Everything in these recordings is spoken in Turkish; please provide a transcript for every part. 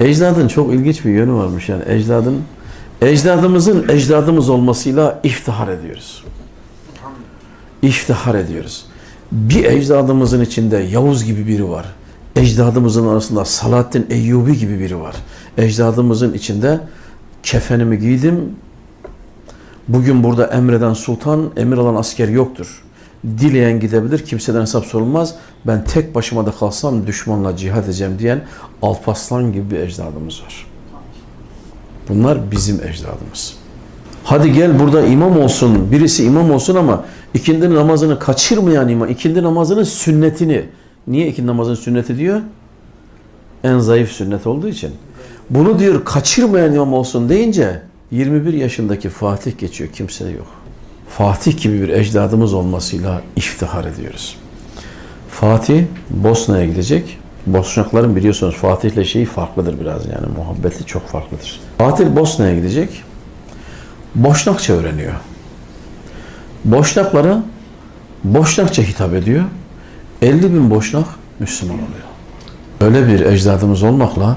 Ecdadın çok ilginç bir yönü varmış yani ecdadın ecdadımızın ecdadımız olmasıyla iftihar ediyoruz. İftihar ediyoruz. Bir ecdadımızın içinde Yavuz gibi biri var. Ecdadımızın arasında Salahattin Eyyubi gibi biri var. Ecdadımızın içinde kefenimi giydim. Bugün burada emreden sultan, emir alan asker yoktur. Dileyen gidebilir, kimseden hesap sorulmaz. Ben tek başıma da kalsam düşmanla cihad edeceğim diyen Alpaslan gibi bir ecdadımız var. Bunlar bizim ecdadımız. Hadi gel burada imam olsun, birisi imam olsun ama ikindi namazını kaçırmayan imam, ikindi namazının sünnetini. Niye ikindi namazının sünneti diyor? En zayıf sünnet olduğu için. Bunu diyor kaçırmayan imam olsun deyince 21 yaşındaki Fatih geçiyor, kimse yok. Fatih gibi bir ecdadımız olmasıyla iftihar ediyoruz. Fatih Bosna'ya gidecek. Bosnakların biliyorsunuz Fatih'le şeyi farklıdır biraz yani muhabbeti çok farklıdır. Fatih Bosna'ya gidecek. Boşnakça öğreniyor. Boşnaklara Boşnakça hitap ediyor. 50 bin Boşnak Müslüman oluyor. Öyle bir ecdadımız olmakla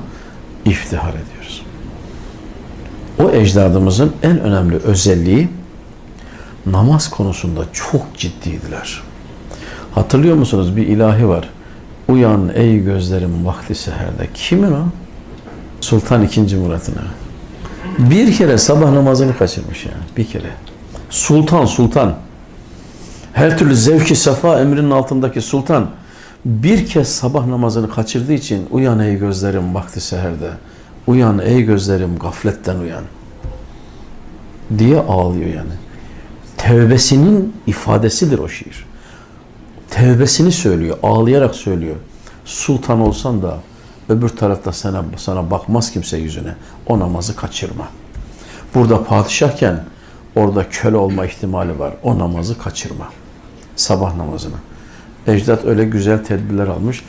iftihar ediyoruz. O ecdadımızın en önemli özelliği namaz konusunda çok ciddiydiler. Hatırlıyor musunuz bir ilahi var. Uyan ey gözlerim vakti seherde. Kimin o? Sultan II. Murat'ın. Bir kere sabah namazını kaçırmış yani. Bir kere. Sultan sultan. Her türlü zevki safa emrinin altındaki sultan bir kez sabah namazını kaçırdığı için uyan ey gözlerim vakti seherde. Uyan ey gözlerim gafletten uyan. Diye ağlıyor yani. Tevbesinin ifadesidir o şiir. Tevbesini söylüyor, ağlayarak söylüyor. Sultan olsan da öbür tarafta sana sana bakmaz kimse yüzüne. O namazı kaçırma. Burada padişahken orada köle olma ihtimali var. O namazı kaçırma. Sabah namazını. Ecdat öyle güzel tedbirler almış.